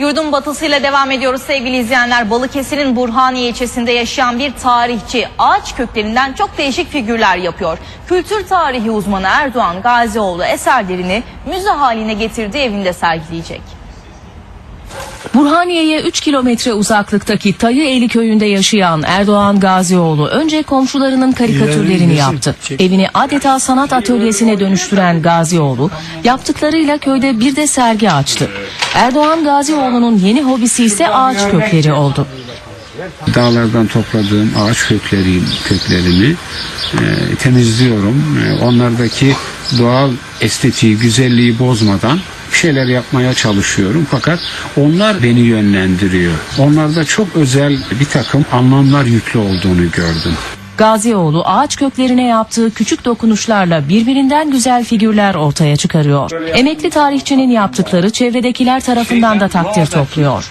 Yurdun batısıyla devam ediyoruz sevgili izleyenler. Balıkesir'in Burhaniye ilçesinde yaşayan bir tarihçi ağaç köklerinden çok değişik figürler yapıyor. Kültür tarihi uzmanı Erdoğan Gazioğlu eserlerini müze haline getirdiği evinde sergileyecek. Burhaniye'ye 3 kilometre uzaklıktaki Tayıeli köyünde yaşayan Erdoğan Gazioğlu önce komşularının karikatürlerini yaptı. Evini adeta sanat atölyesine dönüştüren Gazioğlu yaptıklarıyla köyde bir de sergi açtı. Erdoğan Gazioğlu'nun yeni hobisi ise ağaç kökleri oldu. Dağlardan topladığım ağaç kökleri, köklerini e, temizliyorum. E, onlardaki doğal estetiği, güzelliği bozmadan bir şeyler yapmaya çalışıyorum. Fakat onlar beni yönlendiriyor. Onlarda çok özel bir takım anlamlar yüklü olduğunu gördüm. Gazioğlu ağaç köklerine yaptığı küçük dokunuşlarla birbirinden güzel figürler ortaya çıkarıyor. Emekli tarihçinin yaptıkları çevredekiler tarafından da takdir topluyor.